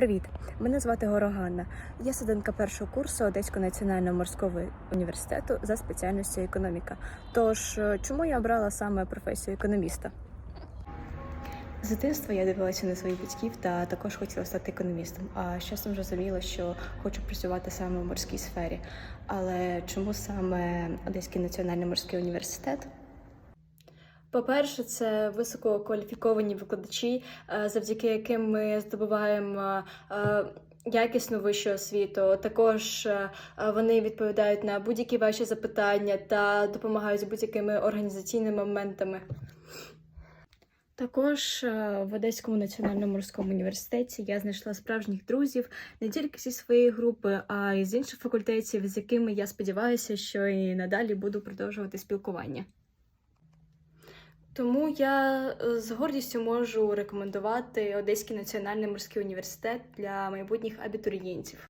Привіт! Мене звати Гороганна. Я студентка першого курсу Одеського національного морського університету за спеціальністю економіка. Тож, е, чому я обрала саме професію економіста? З дитинства я дивилася на своїх батьків та також хотіла стати економістом. А з часом зрозуміла, що хочу працювати саме в морській сфері. Але чому саме Одеський національний морський університет? По-перше, це висококваліфіковані викладачі, е, завдяки яким ми здобуваємо е, якісну вищу освіту. Також е, вони відповідають на будь-які ваші запитання та допомагають з будь-якими організаційними моментами. Також в Одеському національному морському університеті я знайшла справжніх друзів не тільки зі своєї групи, а й з інших факультетів, з якими я сподіваюся, що і надалі буду продовжувати спілкування. Тому я е, з гордістю можу рекомендувати Одеський національний морський університет для майбутніх абітурієнтів.